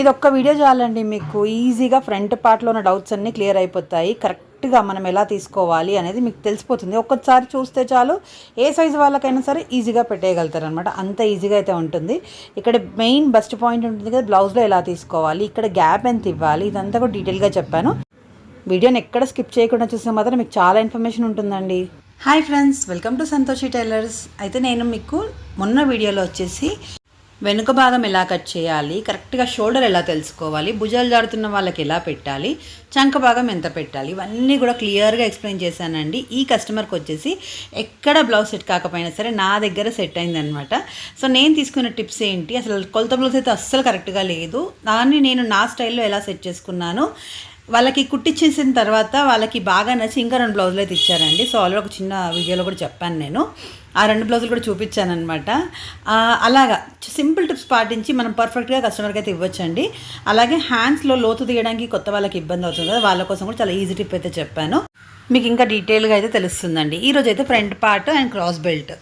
ఇది ఒక్క వీడియో చాలండి మీకు. ఈజీగా ఫ్రంట్ పార్ట్లో ఉన్న డౌట్స్ అన్నీ క్లియర్ అయిపోతాయి. కరెక్ట్గా మనం ఎలా తీసుకోవాలి అనేది మీకు తెలిసిపోతుంది. ఒక్కసారి చూస్తే చాలు ఏ సైజు వాళ్ళకైనా సరే ఈజీగా పెట్టేయగలుగుతారు అనమాట అంత ఈజీగా అయితే ఉంటుంది. ఇక్కడ మెయిన్ బెస్ట్ పాయింట్ ఉంటుంది కదా బ్లౌజ్లో ఎలా తీసుకోవాలి ఇక్కడ గ్యాప్ ఎంత ఇవ్వాలి ఇదంతా కూడా డీటెయిల్గా చెప్పాను. వీడియోని ఎక్కడ స్కిప్ చేయకుండా చూస్తే మాత్రం మీకు చాలా ఇన్ఫర్మేషన్ ఉంటుందండి. Hi friends welcome to Santhoshi tailors అయితే నేను మీకు మొన్న వీడియోలో వచ్చేసి వెనుక భాగం ఎలా కట్ చేయాలి కరెక్ట్గా షోల్డర్ ఎలా తెలుసుకోవాలి భుజాలు జారుతున్న వాళ్ళకి ఎలా పెట్టాలి చంక భాగం ఎంత పెట్టాలి ఇవన్నీ కూడా క్లియర్గా ఎక్స్ప్లెయిన్ చేశానండి. ఈ కస్టమర్కి వచ్చేసి ఎక్కడ బ్లౌజ్ సెట్ కాకపోయినా సరే నా దగ్గర సెట్ అయిందనమాట సో నేను తీసుకున్న టిప్స్ ఏంటి? అసలు కొలత బ్లౌజ్ అయితే అస్సలు కరెక్ట్గా లేదు. దాన్ని నేను నా స్టైల్లో ఎలా సెట్ చేసుకున్నాను? వాళ్ళకి కుట్టించేసిన తర్వాత వాళ్ళకి బాగా నచ్చి ఇంకా రెండు బ్లౌజులు అయితే ఇచ్చారండి సో ఆల్రెడీ ఒక చిన్న వీడియోలో కూడా చెప్పాను నేను. ఆ రెండు బ్లౌజులు కూడా చూపించాను అనమాట అలాగా సింపుల్ టిప్స్ పాటించి మనం పర్ఫెక్ట్గా కస్టమర్కి అయితే ఇవ్వచ్చండి. అలాగే హ్యాండ్స్లో లోతు తీయడానికి కొత్త వాళ్ళకి ఇబ్బంది అవుతుంది కదా వాళ్ళ కోసం కూడా చాలా ఈజీ టిప్ అయితే చెప్పాను. మీకు ఇంకా డీటెయిల్గా అయితే తెలుస్తుందండి. ఈరోజు అయితే front part and cross belt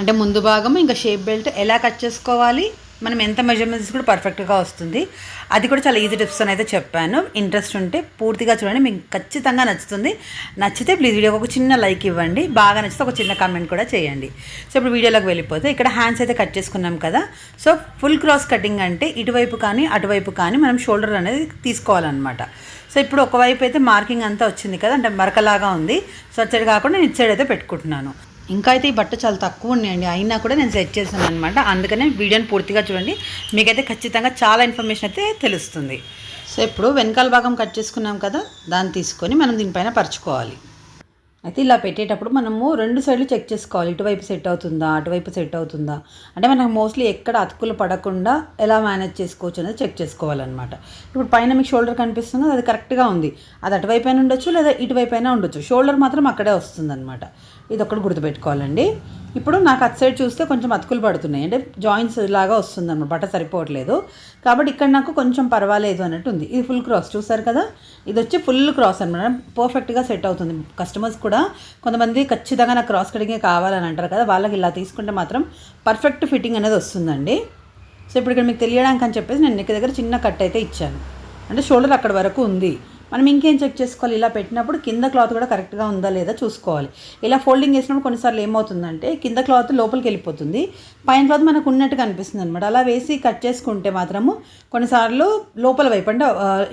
అంటే ముందు భాగం ఇంకా షేప్ బెల్ట్ ఎలా కట్ చేసుకోవాలి మనం ఎంత మెజర్మెంట్స్ కూడా పర్ఫెక్ట్గా వస్తుంది. అది కూడా చాలా ఈజీ టిప్స్ అని అయితే చెప్పాను. ఇంట్రెస్ట్ ఉంటే పూర్తిగా చూడండి మీకు ఖచ్చితంగా నచ్చుతుంది. నచ్చితే ప్లీజ్ వీడియోకి ఒక చిన్న లైక్ ఇవ్వండి. బాగా నచ్చితే ఒక చిన్న కామెంట్ కూడా చేయండి. సో ఇప్పుడు వీడియోలోకి వెళ్ళిపోతే ఇక్కడ హ్యాండ్స్ అయితే కట్ చేసుకున్నాం కదా. సో ఫుల్ క్రాస్ కటింగ్ అంటే ఇటువైపు కానీ అటువైపు కానీ మనం షోల్డర్ అనేది తీసుకోవాలన్నమాట. సో ఇప్పుడు ఒకవైపు అయితే మార్కింగ్ అంతా వచ్చింది కదా అంటే మరకలాగా ఉంది. సో అటు సైడ్ కాకుండా నేను ఇటు సైడ్ అయితే పెట్టుకుంటున్నాను. ఇంకా అయితే ఈ బట్ట చాలా తక్కువ ఉన్నాయండి. అయినా కూడా నేను సెట్ చేశాను అనమాట అందుకనే వీడియోని పూర్తిగా చూడండి. మీకైతే ఖచ్చితంగా చాలా ఇన్ఫర్మేషన్ అయితే తెలుస్తుంది. సో ఇప్పుడు వెనకాల భాగం కట్ చేసుకున్నాం కదా దాన్ని తీసుకొని మనం దీనిపైన పరుచుకోవాలి. అయితే ఇలా పెట్టేటప్పుడు మనము రెండు సైడ్లు చెక్ చేసుకోవాలి. ఇటువైపు సెట్ అవుతుందా అటువైపు సెట్ అవుతుందా? అంటే మనకు మోస్ట్లీ ఎక్కడ అతుకులు పడకుండా ఎలా మేనేజ్ చేసుకోవచ్చు అనేది చెక్ చేసుకోవాలన్నమాట. ఇప్పుడు పైన మీకు షోల్డర్ కనిపిస్తుంది అది కరెక్ట్గా ఉంది. అది అటువైపు అయినా ఉండొచ్చు లేదా ఇటువైపు అయినా ఉండొచ్చు. షోల్డర్ మాత్రం అక్కడే వస్తుందన్నమాట. ఇది ఒకటి గుర్తుపెట్టుకోవాలండి. ఇప్పుడు నాకు అటు సైడ్ చూస్తే కొంచెం అతుకులు పడుతున్నాయి. అంటే జాయింట్స్ లాగా వస్తుంది అనమాట బట్ట సరిపోవట్లేదు. కాబట్టి ఇక్కడ నాకు కొంచెం పర్వాలేదు అన్నట్టు ఉంది ఇది ఫుల్ క్రాస్ చూసారు కదా? ఇది వచ్చి ఫుల్ క్రాస్ అనమాట పర్ఫెక్ట్గా సెట్ అవుతుంది. కస్టమర్స్ కూడా కొంతమంది ఖచ్చితంగా నాకు క్రాస్ కటింగే కావాలని అంటారు కదా వాళ్ళకి ఇలా తీసుకుంటే మాత్రం పర్ఫెక్ట్ ఫిట్టింగ్ అనేది వస్తుందండి. సో ఇప్పుడు ఇక్కడ మీకు తెలియడానికి అని చెప్పేసి నేను నెక్ దగ్గర చిన్న కట్ అయితే ఇచ్చాను. అంటే షోల్డర్ అక్కడ వరకు ఉంది. మనం ఇంకేం చెక్ చేసుకోవాలి? ఇలా పెట్టినప్పుడు కింద క్లాత్ కూడా కరెక్ట్గా ఉందా లేదా చూసుకోవాలి. ఇలా ఫోల్డింగ్ చేసినప్పుడు కొన్నిసార్లు ఏమవుతుందంటే కింద క్లాత్ లోపలికి వెళ్ళిపోతుంది. పైన క్లాత్ మనకు ఉన్నట్టుగా అనిపిస్తుంది అనమాట అలా వేసి కట్ చేసుకుంటే మాత్రము కొన్నిసార్లు లోపల వైపు అంటే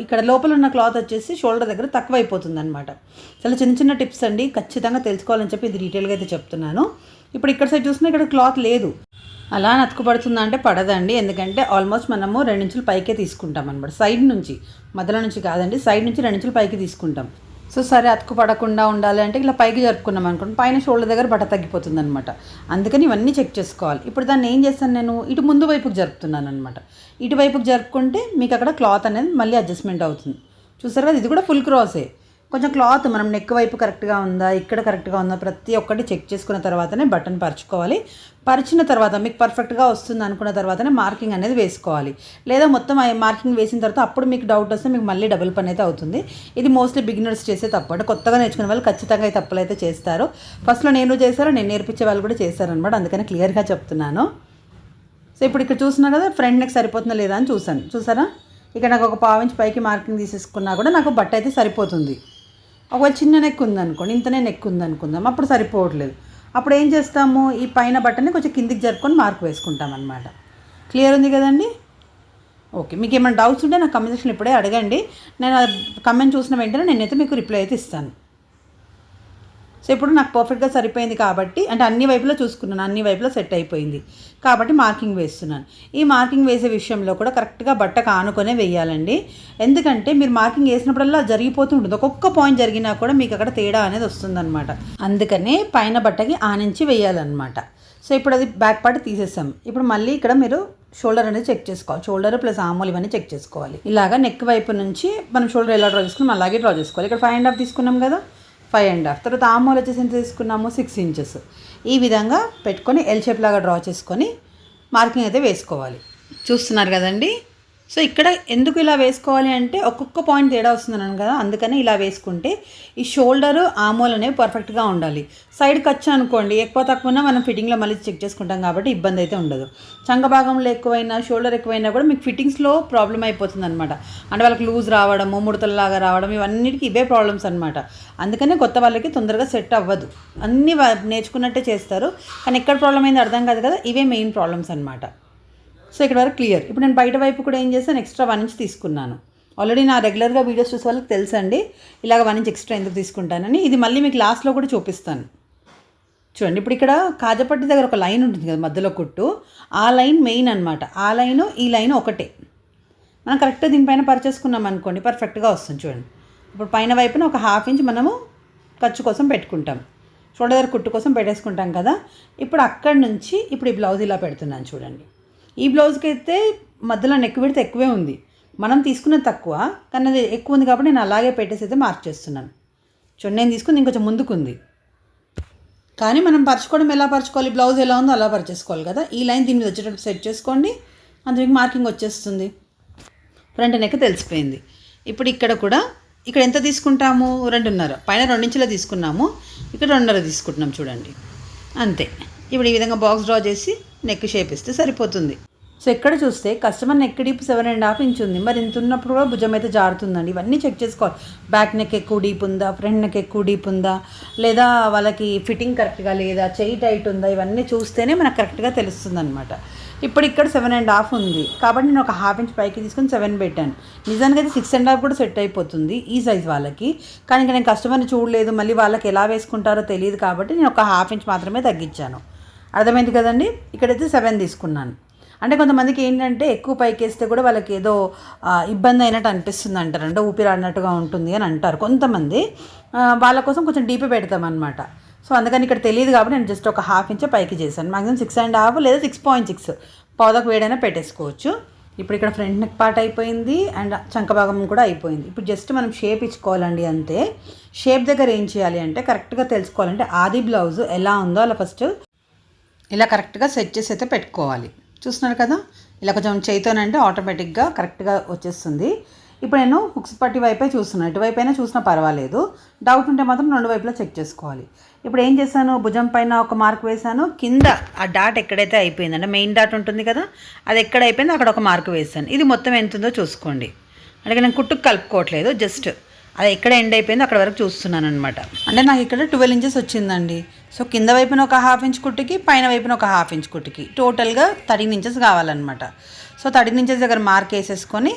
ఇక్కడ లోపల ఉన్న క్లాత్ వచ్చేసి షోల్డర్ దగ్గర తక్కువ అయిపోతుంది అనమాట చాలా చిన్న చిన్న టిప్స్ అండి. ఖచ్చితంగా తెలుసుకోవాలని చెప్పి ఇది డీటెయిల్గా అయితే చెప్తున్నాను. ఇప్పుడు ఇక్కడ సైడ్ చూసినా ఇక్కడ క్లాత్ లేదు. అలా నతుకుపడుతుందా అంటే పడదండి. ఎందుకంటే ఆల్మోస్ట్ మనము రెండించులు పైకే తీసుకుంటాం అనమాట సైడ్ నుంచి మధ్యలో నుంచి కాదండి సైడ్ నుంచి రెండించులు పైకి తీసుకుంటాం. సో సరే అతుకు పడకుండా ఉండాలి అంటే ఇలా పైకి జరుపుకున్నాం అనుకోండి పైన షోల్డర్ దగ్గర బట్ట తగ్గిపోతుంది అనమాట అందుకని ఇవన్నీ చెక్ చేసుకోవాలి. ఇప్పుడు దాన్ని ఏం చేస్తాను నేను? ఇటు ముందు వైపుకి జరుపుతున్నాను అనమాట ఇటువైపుకి జరుపుకుంటే మీకు అక్కడ క్లాత్ అనేది మళ్ళీ అడ్జస్ట్మెంట్ అవుతుంది. చూసారు కదా ఇది కూడా ఫుల్ క్రాసే. కొంచెం క్లాత్ మనం నెక్ వైపు కరెక్ట్గా ఉందా ఇక్కడ కరెక్ట్గా ఉందా ప్రతి ఒక్కటి చెక్ చేసుకున్న తర్వాతనే బటన్ పరుచుకోవాలి. పరిచిన తర్వాత మీకు పర్ఫెక్ట్గా వస్తుంది అనుకున్న తర్వాతనే మార్కింగ్ అనేది వేసుకోవాలి. లేదా మొత్తం మార్కింగ్ వేసిన తర్వాత అప్పుడు మీకు డౌట్ వస్తే మీకు మళ్ళీ డబుల్ పని అయితే అవుతుంది. ఇది మోస్ట్లీ బిగినర్స్ చేసే తప్పు అంటే కొత్తగా నేర్చుకునే వాళ్ళు ఖచ్చితంగా ఈ తప్పులు అయితే చేస్తారు. ఫస్ట్లో నేను చేశారు నేను నేర్పించే వాళ్ళు కూడా చేశారనమాట అందుకని క్లియర్గా చెప్తున్నాను. సో ఇప్పుడు ఇక్కడ చూసినా కదా ఫ్రంట్ నెక్ సరిపోతుందా లేదా అని చూసాను చూసారా? ఇక్కడ నాకు ఒక పావు పైకి మార్కింగ్ తీసేసుకున్నా కూడా నాకు బట్ట అయితే సరిపోతుంది. ఒకవేళ చిన్న నెక్ ఉందనుకోండి ఇంతనే నెక్ ఉందనుకుందాం అప్పుడు సరిపోవట్లేదు. అప్పుడు ఏం చేస్తాము? ఈ పైన బట్టని కొంచెం కిందికి జరుపుకొని మార్క్ వేసుకుంటాం అనమాట క్లియర్ ఉంది కదండి? ఓకే మీకు ఏమైనా డౌట్స్ ఉంటే నాకు కమెంట్ ఇప్పుడే అడగండి. నేను కమెంట్ చూసిన వెంటనే నేనైతే మీకు రిప్లై అయితే ఇస్తాను. సో ఇప్పుడు నాకు పర్ఫెక్ట్గా సరిపోయింది కాబట్టి అంటే అన్ని వైపులో చూసుకున్నాను అన్ని వైపులో సెట్ అయిపోయింది. కాబట్టి మార్కింగ్ వేస్తున్నాను. ఈ మార్కింగ్ వేసే విషయంలో కూడా కరెక్ట్గా బట్టకు కానుకొనే వేయాలండి. ఎందుకంటే మీరు మార్కింగ్ వేసినప్పుడల్లా జరిగిపోతూ ఉంటుంది. ఒక్కొక్క పాయింట్ జరిగినా కూడా మీకు అక్కడ తేడా అనేది వస్తుందన్నమాట. అందుకనే పైన బట్టకి ఆనించి వేయాలన్నమాట. సో ఇప్పుడు అది బ్యాక్ పార్ట్ తీసేసాం. ఇప్పుడు మళ్ళీ ఇక్కడ మీరు షోల్డర్ అనేది చెక్ చేసుకోవాలి. షోల్డర్ ప్లస్ ఆమూలు ఇవన్నీ చెక్ చేసుకోవాలి. ఇలాగా నెక్ వైపు నుంచి మనం షోల్డర్ ఎలా డ్రా చేసుకున్నాం అలాగే డ్రా చేసుకోవాలి. ఇక్కడ ఫైవ్ అండ్ హాఫ్ తీసుకున్నాం కదా. Five and half. తర్వాత ఆమోల్ వచ్చేసి ఎంత తీసుకున్నాము? Six inches. ఈ విధంగా పెట్టుకొని ఎల్ షేప్ లాగా డ్రా చేసుకొని మార్కింగ్ అయితే వేసుకోవాలి. చూస్తున్నారు కదండి? సో ఇక్కడ ఎందుకు ఇలా వేసుకోవాలి అంటే ఒక్కొక్క పాయింట్ తేడా వస్తుందన్నాను కదా అందుకని ఇలా వేసుకుంటే ఈ షోల్డర్ ఆమోల్ అనేవి పర్ఫెక్ట్గా ఉండాలి. సైడ్ ఖర్చు అనుకోండి ఎక్కువ తక్కువైనా మనం ఫిట్టింగ్లో మళ్ళీ చెక్ చేసుకుంటాం కాబట్టి ఇబ్బంది అయితే ఉండదు. చంక భాగంలో ఎక్కువైనా షోల్డర్ ఎక్కువైనా కూడా మీకు ఫిట్టింగ్స్లో ప్రాబ్లం అయిపోతుంది అనమాట అంటే వాళ్ళకి లూజ్ రావడము ముడతల్లాగా రావడం ఇవన్నిటికీ ఇవే ప్రాబ్లమ్స్ అనమాట అందుకనే కొత్త వాళ్ళకి తొందరగా సెట్ అవ్వదు. అన్నీ నేర్చుకున్నట్టే చేస్తారు. కానీ ఎక్కడ ప్రాబ్లం అయింది అర్థం కాదు కదా ఇవే మెయిన్ ప్రాబ్లమ్స్ అనమాట సో ఇక్కడ వరకు క్లియర్ ఇప్పుడు నేను బయట వైపు కూడా ఏం చేస్తాను ఎక్స్ట్రా వన్ ఇంచ్ తీసుకున్నాను. ఆల్రెడీ నా రెగ్యులర్గా వీడియోస్ చూసే వాళ్ళకి తెలుసండి. ఇలాగ వన్ ఇంచ్ ఎక్స్ట్రా ఎందుకు తీసుకుంటానని. ఇది మళ్ళీ మీకు లాస్ట్లో కూడా చూపిస్తాను. చూడండి ఇప్పుడు ఇక్కడ కాజపట్టి దగ్గర ఒక లైన్ ఉంటుంది కదా మధ్యలో కుట్టు. ఆ లైన్ మెయిన్ అనమాట ఆ లైన్ ఈ లైన్ ఒకటే. మనం కరెక్ట్గా దీనిపైన పరిచేసుకున్నాం అనుకోండి పర్ఫెక్ట్గా వస్తుంది చూడండి. ఇప్పుడు పైన వైపున ఒక హాఫ్ ఇంచ్ మనము ఖర్చు కోసం పెట్టుకుంటాం. షోల్డర్ కుట్టు కోసం పెట్టేసుకుంటాం కదా. ఇప్పుడు అక్కడి నుంచి ఇప్పుడు ఈ బ్లౌజ్ ఇలా పెడుతున్నాను చూడండి. ఈ బ్లౌజ్కి అయితే మధ్యలో నెక్ పెడితే ఎక్కువే ఉంది. మనం తీసుకున్నది తక్కువ కానీ అది ఎక్కువ ఉంది కాబట్టి నేను అలాగే పెట్టేసి అయితే మార్క్ చేస్తున్నాను. చూడండి నేను తీసుకుంది ఇంకొంచెం ముందుకుంది. కానీ మనం పరచుకోవడం ఎలా పరచుకోవాలి? బ్లౌజ్ ఎలా ఉందో అలా పరచేసుకోవాలి కదా. ఈ లైన్ దీని మీద వచ్చేటట్టు సెట్ చేసుకోండి. అంత మార్కింగ్ వచ్చేస్తుంది. ఫ్రంట్ నెక్ తెలిసిపోయింది. ఇప్పుడు ఇక్కడ కూడా ఇక్కడ ఎంత తీసుకుంటాము? రెండున్నర. పైన రెండించులో తీసుకున్నాము. ఇక్కడ రెండున్నర తీసుకుంటున్నాం చూడండి. అంతే. ఇప్పుడు ఈ విధంగా బాక్స్ డ్రా చేసి నెక్ షేప్ ఇస్తే సరిపోతుంది. సో ఎక్కడ చూస్తే customer neck deep seven and half inch ఉంది. మరి ఇంత ఉన్నప్పుడు కూడా భుజం అయితే జారుతుందండి. ఇవన్నీ చెక్ చేసుకోవాలి. బ్యాక్ నెక్ ఎక్కువ డీప్ ఉందా? ఫ్రంట్ నెక్ ఎక్కువ డీప్ ఉందా? లేదా వాళ్ళకి ఫిట్టింగ్ కరెక్ట్గా లేదా? చెయ్యి టైట్ ఉందా? ఇవన్నీ చూస్తేనే మనకు కరెక్ట్గా తెలుస్తుంది అనమాట ఇప్పుడు ఇక్కడ సెవెన్ అండ్ హాఫ్ ఉంది. కాబట్టి నేను ఒక హాఫ్ ఇంచ్ పైకి తీసుకొని సెవెన్ పెట్టాను. నిజానికి అయితే సిక్స్ అండ్ హాఫ్ కూడా సెట్ అయిపోతుంది ఈ సైజ్ వాళ్ళకి. కానీ ఇంకా నేను కస్టమర్ని చూడలేదు. మళ్ళీ వాళ్ళకి ఎలా వేసుకుంటారో తెలియదు కాబట్టి నేను ఒక హాఫ్ ఇంచ్ మాత్రమే తగ్గించాను. అర్థమైంది కదండి? ఇక్కడైతే సెవెన్ తీసుకున్నాను. అంటే కొంతమందికి ఏంటంటే ఎక్కువ పైకి వేస్తే కూడా వాళ్ళకి ఏదో ఇబ్బంది అయినట్టు అనిపిస్తుంది అంటారు. అంటే ఊపిరి ఆడినట్టుగా ఉంటుంది అని అంటారు కొంతమంది. వాళ్ళ కోసం కొంచెం డీపే పెడతాం అనమాట సో అందుకని ఇక్కడ తెలియదు కాబట్టి నేను జస్ట్ ఒక హాఫ్ ఇంచ్ పైకి చేశాను. మాక్సిమం సిక్స్ అండ్ హాఫ్ లేదా సిక్స్ పాయింట్ సిక్స్ పౌదకు వేడైనా పెట్టేసుకోవచ్చు. ఇప్పుడు ఇక్కడ ఫ్రంట్ నెక్ పార్ట్ అయిపోయింది అండ్ చంక భాగం కూడా అయిపోయింది. ఇప్పుడు జస్ట్ మనం షేప్ ఇచ్చుకోవాలండి అంతే. షేప్ దగ్గర ఏం చేయాలి అంటే కరెక్ట్గా తెలుసుకోవాలంటే ఆది బ్లౌజ్ ఎలా ఉందో అలా ఫస్ట్ ఇలా కరెక్ట్గా సెట్ చేసి అయితే పెట్టుకోవాలి. చూస్తున్నారు కదా? ఇలా కొంచెం చేయితోనంటే ఆటోమేటిక్గా కరెక్ట్గా వచ్చేస్తుంది. ఇప్పుడు నేను హుక్స్ పట్టి వైపే చూస్తున్నాను. ఇటువైపు అయినా చూసినా పర్వాలేదు. డౌట్ ఉంటే మాత్రం రెండు వైపులా చెక్ చేసుకోవాలి. ఇప్పుడు ఏం చేశాను? భుజం పైన ఒక మార్క్ వేశాను. కింద ఆ డాట్ ఎక్కడైతే అయిపోయింది అంటే మెయిన్ డాట్ ఉంటుంది కదా? అది ఎక్కడ అయిపోయిందో అక్కడ ఒక మార్క్ వేసాను ఇది మొత్తం ఎంత ఉందో చూసుకోండి. అంటే నేను కుట్టుకు కలుపుకోవట్లేదు. జస్ట్ అది ఎక్కడ ఎండ్ అయిపోయిందో అక్కడ వరకు చూస్తున్నాను అనమాట అంటే నాకు ఇక్కడ ట్వెల్వ్ ఇంచెస్ వచ్చిందండి. సో కింద వైపున ఒక హాఫ్ ఇంచ్ కుట్టుకి పైన వైపున ఒక హాఫ్ ఇంచ్ కుట్టుకి. టోటల్గా థర్టీన్ ఇంచెస్ కావాలన్నమాట. సో థర్టీన్ ఇంచెస్ దగ్గర మార్క్ వేసేసుకొని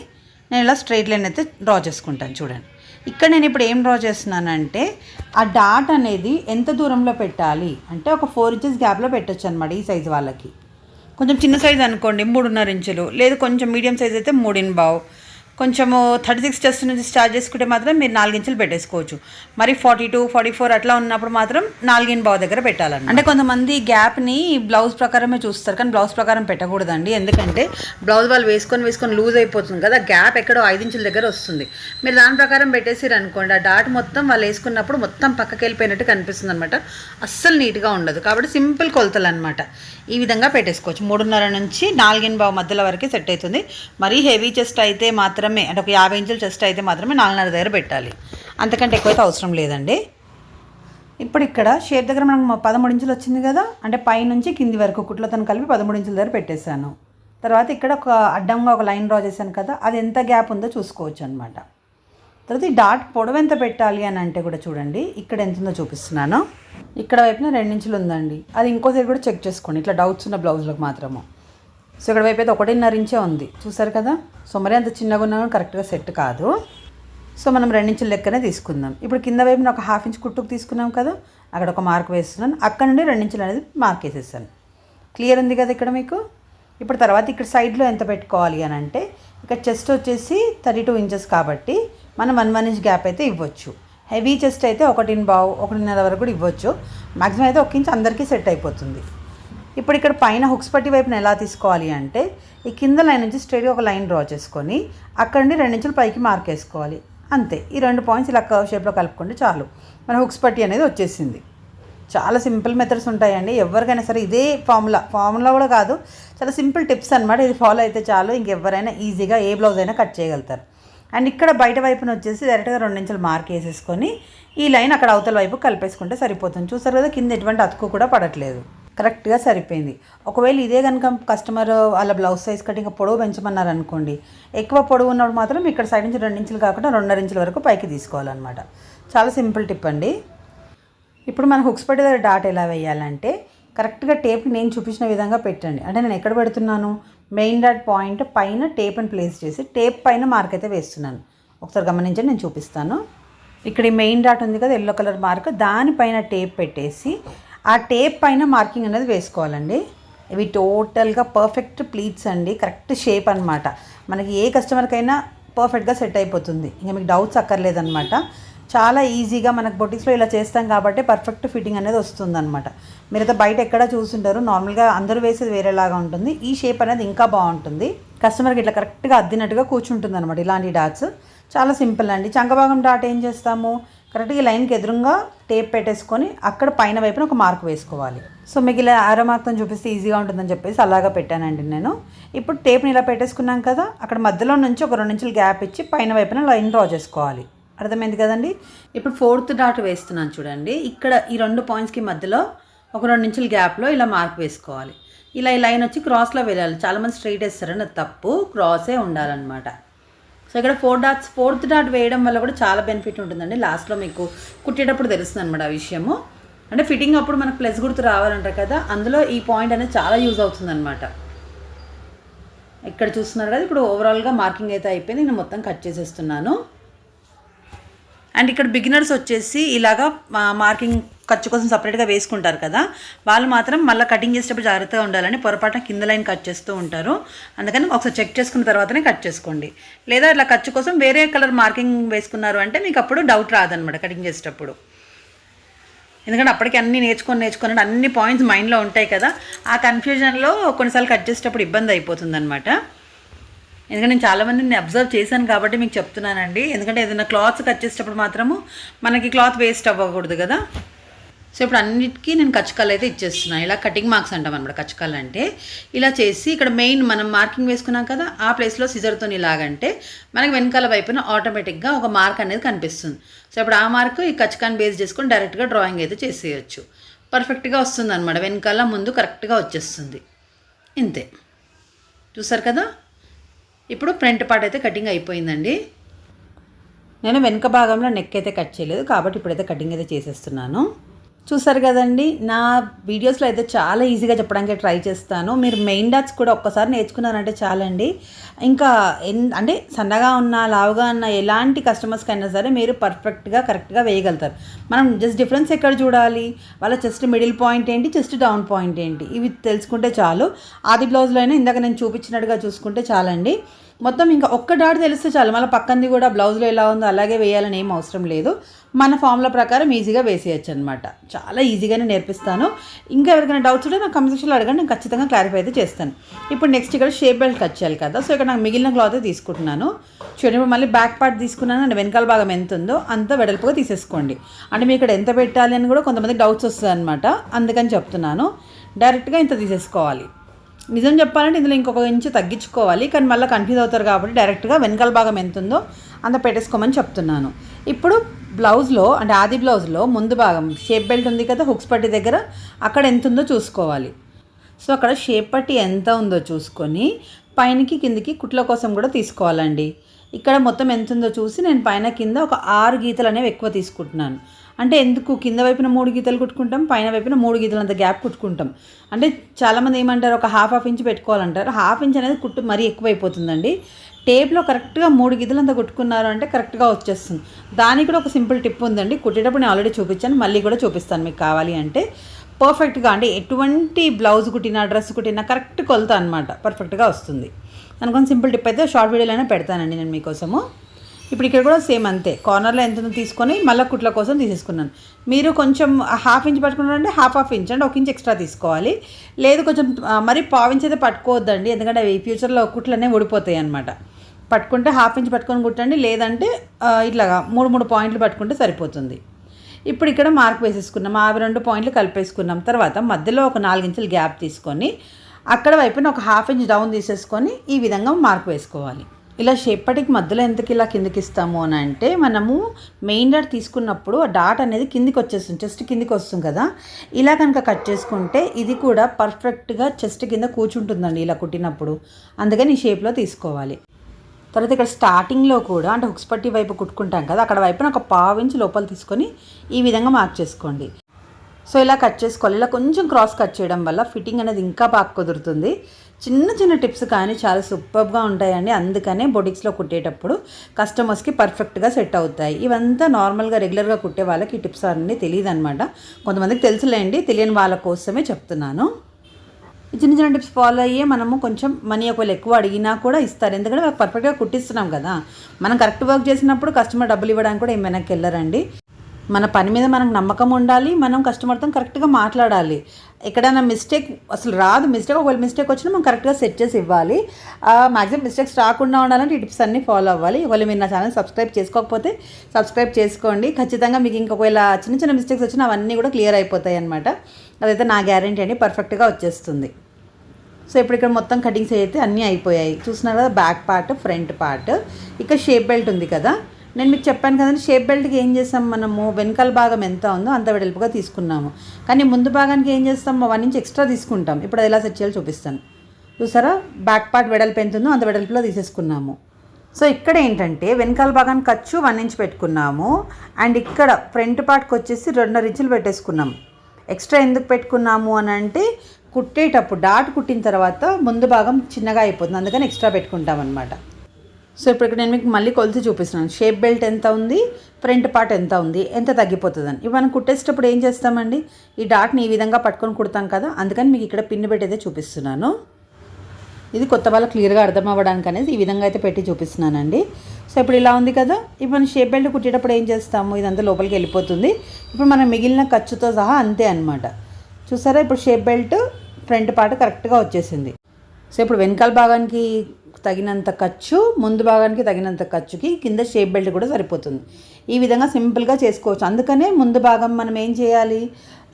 నేను ఇలా స్ట్రైట్ లైన్ అయితే డ్రా చేసుకుంటాను చూడండి. ఇక్కడ నేను ఇప్పుడు ఏం డ్రా చేస్తున్నానంటే ఆ డాట్ అనేది ఎంత దూరంలో పెట్టాలి? అంటే ఒక ఫోర్ ఇంచెస్ గ్యాప్లో పెట్టచ్చు అనమాట ఈ సైజు వాళ్ళకి. కొంచెం చిన్న సైజ్ అనుకోండి మూడున్నర ఇంచులు. లేదు కొంచెం మీడియం సైజ్ అయితే మూడిన్ బావు. కొంచెము థర్టీ సిక్స్ చెస్ట్ నుంచి స్టార్ట్ చేసుకుంటే మాత్రం మీరు నాలుగించులు పెట్టేసుకోవచ్చు. మరి ఫార్టీ టూ ఫార్టీ ఫోర్ అట్లా ఉన్నప్పుడు మాత్రం నాలుగిన్ బావు దగ్గర పెట్టాలండి అంటే కొంతమంది గ్యాప్ని బ్లౌజ్ ప్రకారమే చూస్తారు కానీ బ్లౌజ్ ప్రకారం పెట్టకూడదండి. ఎందుకంటే బ్లౌజ్ వాళ్ళు వేసుకొని వేసుకొని లూజ్ అయిపోతుంది కదా గ్యాప్ ఎక్కడో ఐదు ఇంచుల దగ్గర వస్తుంది. మీరు దాని ప్రకారం పెట్టేసిరు అనుకోండి ఆ డాట్ మొత్తం వాళ్ళు వేసుకున్నప్పుడు మొత్తం పక్కకి వెళ్ళిపోయినట్టు కనిపిస్తుంది అనమాట అస్సలు నీట్గా ఉండదు. కాబట్టి సింపుల్ కొలతలు అనమాట ఈ విధంగా పెట్టేసుకోవచ్చు. మూడున్నర నుంచి నాలుగిన్ బావు మధ్యలో వరకే సెట్ అవుతుంది. మరీ హెవీ చెస్ట్ అయితే మాత్రం మాత్రమే అంటే ఒక యాభై ఇంచుల చెస్ట్ అయితే మాత్రమే నాలుగున్నర దగ్గర పెట్టాలి. అంతకంటే ఎక్కువైతే అవసరం లేదండి. ఇప్పుడు ఇక్కడ షేప్ దగ్గర మనకు పదమూడు ఇంచులు వచ్చింది కదా అంటే పై నుంచి కింది వరకు కుట్లతో కలిపి పదమూడు ఇంచుల దగ్గర పెట్టేశాను. తర్వాత ఇక్కడ ఒక అడ్డంగా ఒక లైన్ డ్రా చేశాను కదా అది ఎంత గ్యాప్ ఉందో చూసుకోవచ్చు అనమాట తర్వాత ఈ డాట్ పొడవు ఎంత పెట్టాలి అని అంటే కూడా చూడండి ఇక్కడ ఎంత ఉందో చూపిస్తున్నాను. ఇక్కడ వైపున రెండించులు ఉందండి. అది ఇంకోసారి కూడా చెక్ చేసుకోండి ఇట్లా డౌట్స్ ఉన్న బ్లౌజ్లకు మాత్రము. సో ఇక్కడ వైపు అయితే ఒకటిన్నర ఇంచే ఉంది. చూసారు కదా? సో మరి అంత చిన్నగా ఉన్నా కరెక్ట్గా సెట్ కాదు. సో మనం రెండించుల లెక్కనే తీసుకుందాం. ఇప్పుడు కింద వైపున ఒక హాఫ్ ఇంచ్ కుట్టుకు తీసుకున్నాం కదా? అక్కడ ఒక మార్క్ వేస్తున్నాను. అక్కడ నుండి రెండించులు అనేది మార్క్ వేసేసాను. క్లియర్ ఉంది కదా ఇక్కడ మీకు? ఇప్పుడు తర్వాత ఇక్కడ సైడ్లో ఎంత పెట్టుకోవాలి అని అంటే ఇక్కడ చెస్ట్ వచ్చేసి థర్టీ టూ ఇంచెస్ కాబట్టి మనం వన్ వన్ ఇంచ్ గ్యాప్ అయితే ఇవ్వచ్చు. హెవీ చెస్ట్ అయితే ఒకటిన్ బావు ఒకటిన్నర వరకు కూడా ఇవ్వచ్చు. మ్యాక్సిమం అయితే ఒక ఇంచ్ అందరికీ సెట్ అయిపోతుంది. ఇప్పుడు ఇక్కడ పైన హుక్స్ పట్టి వైపున ఎలా తీసుకోవాలి అంటే ఈ కింద లైన్ నుంచి స్ట్రైట్గా ఒక లైన్ డ్రా చేసుకొని అక్కడ నుండి రెండు ఇంచులు పైకి మార్క్ వేసుకోవాలి. అంతే. ఈ రెండు పాయింట్స్ ఇలా కర్వ్ షేప్లో కలుపుకుంటే చాలు. మన హుక్స్ పట్టి అనేది వచ్చేసింది. చాలా సింపుల్ మెథడ్స్ ఉంటాయండి. ఎవరికైనా సరే ఇదే ఫార్ములా ఫార్ములా కూడా కాదు చాలా సింపుల్ టిప్స్ అనమాట ఇది ఫాలో అయితే చాలు. ఇంకెవరైనా ఈజీగా ఏ బ్లౌజ్ అయినా కట్ చేయగలుగుతారు. అండ్ ఇక్కడ బయట వైపున వచ్చేసి డైరెక్ట్గా రెండు ఇంచులు మార్క్ వేసేసుకొని ఈ లైన్ అక్కడ అవతల వైపు కలిపేసుకుంటే సరిపోతుంది. చూసారు కదా కింద ఎటువంటి అతుకు కూడా పడట్లేదు. కరెక్ట్గా సరిపోయింది. ఒకవేళ ఇదే కనుక కస్టమర్ వాళ్ళ బ్లౌజ్ సైజ్ కట్టి ఇంకా పొడవు పెంచమన్నారు అనుకోండి ఎక్కువ పొడవు ఉన్నప్పుడు మాత్రం ఇక్కడ సైడ్ నుంచి రెండు ఇంచులు కాకుండా రెండున్నర ఇంచుల వరకు పైకి తీసుకోవాలన్నమాట. చాలా సింపుల్ టిప్ అండి. ఇప్పుడు మన హుక్స్ పట్టే దగ్గర డాట్ ఎలా వేయాలంటే కరెక్ట్గా టేప్ని నేను చూపించిన విధంగా పెట్టండి. అంటే నేను ఎక్కడ పెడుతున్నాను? మెయిన్ డాట్ పాయింట్ పైన టేప్ని ప్లేస్ చేసి టేప్ పైన మార్క్ అయితే వేస్తున్నాను. ఒకసారి గమనించండి నేను చూపిస్తాను. ఇక్కడ ఈ మెయిన్ డాట్ ఉంది కదా ఎల్లో కలర్ మార్క్ దానిపైన టేప్ పెట్టేసి ఆ టేప్ పైన మార్కింగ్ అనేది వేసుకోవాలండి. ఇవి టోటల్గా పర్ఫెక్ట్ ప్లీట్స్ అండి. కరెక్ట్ షేప్ అనమాట మనకి ఏ కస్టమర్కైనా పర్ఫెక్ట్గా సెట్ అయిపోతుంది. ఇంకా మీకు డౌట్స్ అక్కర్లేదనమాట చాలా ఈజీగా మనకు బొటిక్స్లో ఇలా చేస్తాం కాబట్టి పర్ఫెక్ట్ ఫిట్టింగ్ అనేది వస్తుందన్నమాట. మీరైతే బయట ఎక్కడ చూసుంటారు. నార్మల్గా అందరూ వేసేది వేరేలాగా ఉంటుంది. ఈ షేప్ అనేది ఇంకా బాగుంటుంది. కస్టమర్కి ఇట్లా కరెక్ట్గా అద్దినట్టుగా కూర్చుంటుంది అనమాట ఇలాంటి డాట్స్. చాలా సింపుల్ అండి. చంకభాగం డాట్ ఏం చేస్తాము? కరెక్ట్గా ఈ లైన్కి ఎదురుగా టేప్ పెట్టేసుకొని అక్కడ పైన వైపున ఒక మార్క్ వేసుకోవాలి. సో మీకు ఇలా ఆరో మార్క్తో చూపిస్తే ఈజీగా ఉంటుందని చెప్పేసి అలాగా పెట్టానండి నేను. ఇప్పుడు టేప్ని ఇలా పెట్టేసుకున్నాం కదా అక్కడ మధ్యలో నుంచి ఒక రెండు ఇంచులు గ్యాప్ ఇచ్చి పైన వైపున లైన్ డ్రా చేసుకోవాలి. అర్థమైంది కదండి? ఇప్పుడు ఫోర్త్ డాట్ వేస్తున్నాను చూడండి. ఇక్కడ ఈ రెండు పాయింట్స్కి మధ్యలో ఒక రెండు ఇంచుల గ్యాప్లో ఇలా మార్క్ వేసుకోవాలి. ఇలా ఈ లైన్ వచ్చి క్రాస్లో వెళ్ళాలి. చాలామంది స్ట్రైట్ వేస్తారని తప్పు. క్రాసే ఉండాలన్నమాట. సో ఇక్కడ ఫోర్ డాట్స్ ఫోర్త్ డాట్ వేయడం వల్ల కూడా చాలా బెనిఫిట్ ఉంటుందండి. లాస్ట్లో మీకు కుట్టేటప్పుడు తెలుస్తుంది అనమాట ఆ విషయము. అంటే ఫిట్టింగ్ అప్పుడు మనకు ప్లస్ గుర్తు రావాలంటారు కదా అందులో ఈ పాయింట్ అనేది చాలా యూజ్ అవుతుందన్నమాట. ఇక్కడ చూస్తున్నారు కదా ఇప్పుడు ఓవరాల్గా మార్కింగ్ అయితే అయిపోయింది. నేను మొత్తం కట్ చేసేస్తున్నాను. అండ్ ఇక్కడ బిగినర్స్ వచ్చేసి ఇలాగా మార్కింగ్ ఖర్చు కోసం సపరేట్గా వేసుకుంటారు కదా వాళ్ళు మాత్రం మళ్ళీ కటింగ్ చేసేటప్పుడు జాగ్రత్తగా ఉండాలని పొరపాటున కింద లైన్ కట్ చేస్తూ ఉంటారు. అందుకని ఒకసారి చెక్ చేసుకున్న తర్వాతనే కట్ చేసుకోండి. లేదా ఇట్లా ఖర్చు కోసం వేరే కలర్ మార్కింగ్ వేసుకున్నారు అంటే మీకు అప్పుడు డౌట్ రాదనమాట కటింగ్ చేసేటప్పుడు. ఎందుకంటే అప్పటికి అన్నీ నేర్చుకొని నేర్చుకొని అన్ని పాయింట్స్ మైండ్లో ఉంటాయి కదా ఆ కన్ఫ్యూజన్లో కొన్నిసార్లు కట్ చేసేటప్పుడు ఇబ్బంది అయిపోతుంది అనమాట ఎందుకంటే నేను చాలామందిని అబ్జర్వ్ చేశాను కాబట్టి మీకు చెప్తున్నానండి. ఎందుకంటే ఏదైనా క్లాత్స్ కట్ చేసేటప్పుడు మాత్రము మనకి క్లాత్ వేస్ట్ అవ్వకూడదు కదా. సో ఇప్పుడు అన్నిటికీ నేను కచ్చకాలు అయితే ఇచ్చేస్తున్నాను ఇలా కటింగ్ మార్క్స్ అంటాం అనమాట కచ్చకాలు అంటే. ఇలా చేసి ఇక్కడ మెయిన్ మనం మార్కింగ్ వేసుకున్నాం కదా ఆ ప్లేస్లో సిజర్తో ఇలాగంటే మనకి వెనకాల వైపున ఆటోమేటిక్గా ఒక మార్క్ అనేది కనిపిస్తుంది. సో ఇప్పుడు ఆ మార్క్ ఈ కచ్చకాన్ని బేస్ చేసుకొని డైరెక్ట్గా డ్రాయింగ్ అయితే చేసేయచ్చు. పర్ఫెక్ట్గా వస్తుంది అనమాట వెనకాల ముందు కరెక్ట్గా వచ్చేస్తుంది. ఇంతే. చూసారు కదా? ఇప్పుడు ఫ్రంట్ పార్ట్ అయితే కటింగ్ అయిపోయిందండి. నేను వెనుక భాగంలో నెక్ అయితే కట్ చేయలేదు కాబట్టి ఇప్పుడైతే కటింగ్ అయితే చేసేస్తున్నాను. చూసారు కదండి నా వీడియోస్లో అయితే చాలా ఈజీగా చెప్పడానికి ట్రై చేస్తాను. మీరు మెయిన్ డాట్స్ కూడా ఒక్కసారి నేర్చుకున్నారంటే చాలండి. ఇంకా ఎన్ అంటే సన్నగా ఉన్న లావుగా ఉన్న ఎలాంటి కస్టమర్స్కి అయినా సరే మీరు పర్ఫెక్ట్గా కరెక్ట్గా వేయగలుగుతారు. మనం జస్ట్ డిఫరెన్స్ ఎక్కడ చూడాలి? వాళ్ళ చెస్ట్ మిడిల్ పాయింట్ ఏంటి చెస్ట్ డౌన్ పాయింట్ ఏంటి? ఇవి తెలుసుకుంటే చాలు. ఆది బ్లౌజ్లో అయినా ఇందాక నేను చూపించినట్టుగా చూసుకుంటే చాలండి. మొత్తం ఇంకా ఒక్క డాట్ తెలిస్తే చాలు. మళ్ళీ పక్కంది కూడా బ్లౌజ్లో ఎలా ఉందో అలాగే వేయాలని ఏం అవసరం లేదు. మన ఫామ్ల ప్రకారం ఈజీగా వేసేయచ్చు అనమాట చాలా ఈజీగానే నేర్పిస్తాను. ఇంకా ఎవరికైనా డౌట్స్ ఉంటే నాకు కమ్యూనికేషన్లో అడగండి. నేను ఖచ్చితంగా క్లారిఫై అయితే చేస్తాను. ఇప్పుడు నెక్స్ట్ ఇక్కడ షేప్ బెల్ట్ కట్ చేయాలి కదా. సో ఇక్కడ నాకు మిగిలిన క్లాత్ తీసుకుంటున్నాను. చూడండి ఇప్పుడు మళ్ళీ బ్యాక్ పార్ట్ తీసుకున్నాను. అంటే వెనకాల భాగం ఎంత ఉందో అంత వెడల్పుగా తీసేసుకోండి. అంటే మీరు ఇక్కడ ఎంత పెట్టాలి అని కూడా కొంతమంది డౌట్స్ వస్తుంది అనమాట అందుకని చెప్తున్నాను. డైరెక్ట్గా ఇంత తీసేసుకోవాలి. నిజం చెప్పాలంటే ఇందులో ఇంకొక ఇంచు తగ్గించుకోవాలి. కానీ మళ్ళీ కన్ఫ్యూజ్ అవుతారు కాబట్టి డైరెక్ట్గా వెనకాల భాగం ఎంత ఉందో అంత పెట్టేసుకోమని చెప్తున్నాను. ఇప్పుడు బ్లౌజ్లో అంటే ఆది బ్లౌజ్లో ముందు భాగం షేప్ బెల్ట్ ఉంది కదా హుక్స్ పట్టి దగ్గర అక్కడ ఎంత ఉందో చూసుకోవాలి. సో అక్కడ షేప్ పట్టి ఎంత ఉందో చూసుకొని పైనకి కిందికి కుట్ల కోసం కూడా తీసుకోవాలండి. ఇక్కడ మొత్తం ఎంత ఉందో చూసి నేను పైన కింద ఒక ఆరు గీతలు అనేవి ఎక్కువ తీసుకుంటున్నాను. అంటే ఎందుకు? కింద వైపున మూడు గీతలు కుట్టుకుంటాం పైన వైపున మూడు గీతలు అంత గ్యాప్ కుట్టుకుంటాం. అంటే చాలామంది ఏమంటారు ఒక హాఫ్ హాఫ్ ఇంచ్ పెట్టుకోవాలంటారు. హాఫ్ ఇంచ్ అనేది కుట్టు మరీ ఎక్కువైపోతుందండి. టేప్లో కరెక్ట్గా మూడు గీతలు అంతా కుట్టుకున్నారు అంటే కరెక్ట్గా వచ్చేస్తుంది. దానికి కూడా ఒక సింపుల్ టిప్ ఉందండి. కుట్టేటప్పుడు నేను ఆల్రెడీ చూపించాను మళ్ళీ కూడా చూపిస్తాను మీకు కావాలి అంటే. పర్ఫెక్ట్గా అంటే ఎటువంటి బ్లౌజ్ కుట్టినా డ్రెస్ కుట్టినా కరెక్ట్ కొలత అనమాట పర్ఫెక్ట్గా వస్తుంది. దానికొని సింపుల్ టిప్ అయితే షార్ట్ వీడియోలైనా పెడతానండి నేను మీకోసము. ఇప్పుడు ఇక్కడ కూడా సేమ్ అంతే. కార్నర్లో ఎంత తీసుకొని మళ్ళీ కుట్ల కోసం తీసేసుకున్నాను. మీరు కొంచెం హాఫ్ ఇంచ్ పట్టుకున్నారంటే హాఫ్ హాఫ్ ఇంచ్ అంటే ఒక ఇంచ్ ఎక్స్ట్రా తీసుకోవాలి. లేదు కొంచెం మరి పావు ఇంచ్ అయితే పట్టుకోవద్దండి. ఎందుకంటే అవి ఫ్యూచర్లో కుట్లనే ఊడిపోతాయి అనమాట పట్టుకుంటే హాఫ్ ఇంచ్ పట్టుకొని కుట్టండి. లేదంటే ఇట్లాగా మూడు మూడు పాయింట్లు పట్టుకుంటే సరిపోతుంది. ఇప్పుడు ఇక్కడ మార్క్ వేసేసుకున్నాం. అవి రెండు పాయింట్లు కలిపేసుకున్నాం. తర్వాత మధ్యలో ఒక నాలుగించులు గ్యాప్ తీసుకొని అక్కడ వైపున ఒక హాఫ్ ఇంచ్ డౌన్ తీసేసుకొని ఈ విధంగా మార్క్ వేసుకోవాలి. ఇలా షేప్పటికి మధ్యలో ఎందుకు ఇలా కిందికి ఇస్తాము అని అంటే మనము మెయిన్ డాట్ తీసుకున్నప్పుడు ఆ డాట్ అనేది కిందికి వచ్చేస్తుంది చెస్ట్ కిందికి వస్తుంది కదా. ఇలా కనుక కట్ చేసుకుంటే ఇది కూడా పర్ఫెక్ట్గా చెస్ట్ కింద కూర్చుంటుందండి ఇలా కుట్టినప్పుడు. అందుకని ఈ షేప్లో తీసుకోవాలి. తర్వాత ఇక్కడ స్టార్టింగ్లో కూడా అంటే హుక్స్ పట్టి వైపు కుట్టుకుంటాం కదా అక్కడ వైపున ఒక పావు ఇంచ్ లోపల తీసుకొని ఈ విధంగా మార్క్ చేసుకోండి. సో ఇలా కట్ చేసుకోవాలి. ఇలా కొంచెం క్రాస్ కట్ చేయడం వల్ల ఫిట్టింగ్ అనేది ఇంకా బాగా కుదురుతుంది. చిన్న చిన్న టిప్స్ కానీ చాలా సూపర్గా ఉంటాయండి. అందుకనే బొటిక్స్లో కుట్టేటప్పుడు కస్టమర్స్కి పర్ఫెక్ట్గా సెట్ అవుతాయి. ఇవంతా నార్మల్గా రెగ్యులర్గా కుట్టే వాళ్ళకి ఈ టిప్స్ అన్నీ తెలియదు అనమాట కొంతమందికి తెలుసులేండి తెలియని వాళ్ళ కోసమే చెప్తున్నాను. చిన్న చిన్న టిప్స్ ఫాలో అయ్యే మనము కొంచెం మనీ ఒకవేళ ఎక్కువ అడిగినా కూడా ఇస్తారు. ఎందుకంటే పర్ఫెక్ట్గా కుట్టిస్తున్నాం కదా. మనం కరెక్ట్ వర్క్ చేసినప్పుడు కస్టమర్ డబ్బులు ఇవ్వడానికి కూడా ఏం వెనక్కి వెళ్ళరండి. మన పని మీద మనకు నమ్మకం ఉండాలి మనం కస్టమర్తో కరెక్ట్గా మాట్లాడాలి. ఎక్కడైనా మిస్టేక్ అసలు రాదు. మిస్టేక్ ఒకవేళ మిస్టేక్ వచ్చినా మనం కరెక్ట్గా సెట్ చేసి ఇవ్వాలి. మాక్సిమం మిస్టేక్స్ రాకుండా ఉండాలంటే ఈ టిప్స్ అన్నీ ఫాలో అవ్వాలి. ఒకవేళ మీరు నా ఛానల్ సబ్స్క్రైబ్ చేసుకోకపోతే సబ్స్క్రైబ్ చేసుకోండి. ఖచ్చితంగా మీకు ఇంకొకవేళ చిన్న చిన్న మిస్టేక్స్ వచ్చినా అవన్నీ కూడా క్లియర్ అయిపోతాయి అనమాట అదైతే నా గ్యారంటీ అండి. పర్ఫెక్ట్గా వచ్చేస్తుంది. సో ఇప్పుడు ఇక్కడ మొత్తం కటింగ్స్ అయితే అన్నీ అయిపోయాయి. చూస్తున్నారు కదా బ్యాక్ పార్ట్ ఫ్రంట్ పార్ట్. ఇక్కడ షేప్ బెల్ట్ ఉంది కదా. నేను మీకు చెప్పాను కదండి షేప్ బెల్ట్కి ఏం చేస్తాం మనము? వెనకాల భాగం ఎంత ఉందో అంత వెడల్పుగా తీసుకున్నాము. కానీ ముందు భాగానికి ఏం చేస్తాం? వన్ ఇంచ్ ఎక్స్ట్రా తీసుకుంటాం. ఇప్పుడు అది ఎలా సెట్ చేయాలో చూపిస్తాను. చూసారా? బ్యాక్ పార్ట్ వెడల్పు ఎంత ఉందో అంత వెడల్పులో తీసేసుకున్నాము. సో ఇక్కడ ఏంటంటే వెనకాల భాగానికి ఖర్చు వన్ ఇంచ్ పెట్టుకున్నాము. అండ్ ఇక్కడ ఫ్రంట్ పార్ట్కి వచ్చేసి రెండున్నర ఇంచులు పెట్టేసుకున్నాం. ఎక్స్ట్రా ఎందుకు పెట్టుకున్నాము అని అంటే కుట్టేటప్పుడు డాట్ కుట్టిన తర్వాత ముందు భాగం చిన్నగా అయిపోతుంది. అందుకని ఎక్స్ట్రా పెట్టుకుంటాం అనమాట సో ఇప్పుడు ఇక్కడ నేను మీకు మళ్ళీ కొలిసి చూపిస్తున్నాను. షేప్ బెల్ట్ ఎంత ఉంది? ఫ్రంట్ పార్ట్ ఎంత ఉంది? ఎంత తగ్గిపోతుందని. ఇవి మనం కుట్టేసేటప్పుడు ఏం చేస్తామండి? ఈ డాట్ని ఈ విధంగా పట్టుకొని కుడతాం కదా అందుకని మీకు ఇక్కడ పిన్ను పెట్టేదే చూపిస్తున్నాను. ఇది కొత్త వాళ్ళకి క్లియర్గా అర్థం అవ్వడానికి అనేది ఈ విధంగా అయితే పెట్టి చూపిస్తున్నానండి. సో ఇప్పుడు ఇలా ఉంది కదా ఇప్పుడు మనం షేప్ బెల్ట్ కుట్టేటప్పుడు ఏం చేస్తాము? ఇదంతా లోపలికి వెళ్ళిపోతుంది. ఇప్పుడు మనం మిగిలిన ఖర్చుతో సహా అంతే అనమాట చూసారా? ఇప్పుడు షేప్ బెల్ట్ ఫ్రంట్ పార్ట్ కరెక్ట్గా వచ్చేసింది. సో ఇప్పుడు వెనకాల భాగానికి తగినంత ఖర్చు ముందు భాగానికి తగినంత ఖర్చుకి కింద షేప్ బెల్ట్ కూడా సరిపోతుంది. ఈ విధంగా సింపుల్గా చేసుకోవచ్చు. అందుకనే ముందు భాగం మనం ఏం చేయాలి?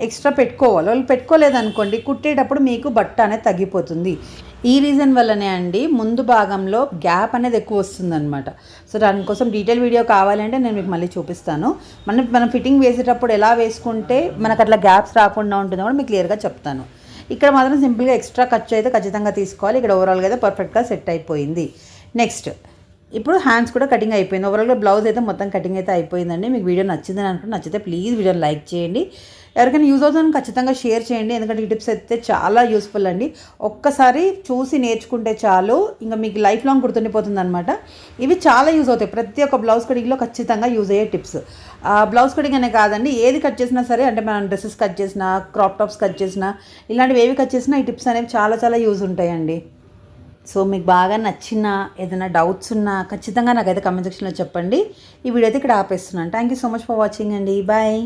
ఎక్స్ట్రా పెట్టుకోవాలి. వాళ్ళు పెట్టుకోలేదనుకోండి కుట్టేటప్పుడు మీకు బట్ట అనేది తగ్గిపోతుంది. ఈ రీజన్ వల్లనే అండి ముందు భాగంలో గ్యాప్ అనేది ఎక్కువ వస్తుందన్నమాట. సో దానికోసం డీటెయిల్ వీడియో కావాలంటే నేను మీకు మళ్ళీ చూపిస్తాను. మనం మనం ఫిట్టింగ్ వేసేటప్పుడు ఎలా వేసుకుంటే మనకు అట్లా గ్యాప్స్ రాకుండా ఉంటుందో కూడా మీకు క్లియర్గా చెప్తాను. ఇక్కడ మాత్రం సింపుల్గా ఎక్స్ట్రా ఖర్చు అయితే ఖచ్చితంగా తీసుకోవాలి. ఇక్కడ ఓవరాల్గా అయితే పర్ఫెక్ట్గా సెట్ అయిపోయింది. నెక్స్ట్ ఇప్పుడు హ్యాండ్స్ కూడా కటింగ్ అయిపోయింది. ఓవరాల్గా బ్లౌజ్ అయితే మొత్తం కటింగ్ అయితే అయిపోయిందండి. మీకు వీడియో నచ్చిందని అనుకుంటే నచ్చితే ప్లీజ్ వీడియోని లైక్ చేయండి. ఎవరికైనా యూజ్ అవుతుందని ఖచ్చితంగా షేర్ చేయండి. ఎందుకంటే ఈ టిప్స్ అయితే చాలా యూస్ఫుల్ అండి. ఒక్కసారి చూసి నేర్చుకుంటే చాలు. ఇంకా మీకు లైఫ్ లాంగ్ గుర్తుండిపోతుంది అనమాట ఇవి చాలా యూజ్ అవుతాయి. ప్రతి ఒక్క బ్లౌజ్ కటింగ్లో ఖచ్చితంగా యూజ్ అయ్యే టిప్స్ బ్లౌజ్ కటింగ్ అనే కాదండి ఏది కట్ చేసినా సరే అంటే మనం డ్రెస్సెస్ కట్ చేసినా క్రాప్ టాప్స్ కట్ చేసినా ఇలాంటివి ఏవి కట్ చేసినా ఈ టిప్స్ అనేవి చాలా చాలా యూజ్ ఉంటాయండి. సో మీకు బాగా నచ్చినా ఏదైనా డౌట్స్ ఉన్నా ఖచ్చితంగా నాకైతే కమెంట్ సెక్షన్లో చెప్పండి. ఈ వీడియో అయితే ఇక్కడ ఆపేస్తున్నాను. Thank you so much for watching అండి. బాయ్